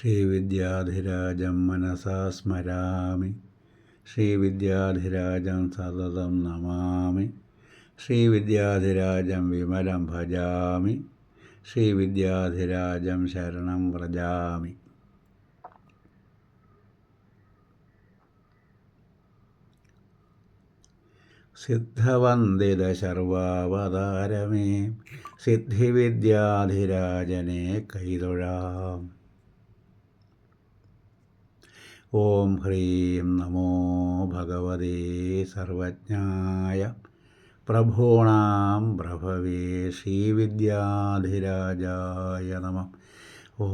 ശ്രീവിദ്യാധിരാജം മനസാ സ്മരാമി. ശ്രീവിദ്യാധിരാജം സതതം നമാമി. ശ്രീവിദ്യാധിരാജം വിമലം ഭജാമി. ശ്രീവിദ്യാധിരാജം ശരണം വ്രജാമി. സിദ്ധവന്ദിത ശർവാവതാരമേ സിദ്ധിവിദ്യാധിരാജനെ കൈതൊഴാം. ഓം ഹ്രീം നമോ ഭഗവതേ സർവജ്ഞായ. പ്രഭൂണാം പ്രഭവേ ശ്രീവിദ്യാധിരാജായ നമ. ഓ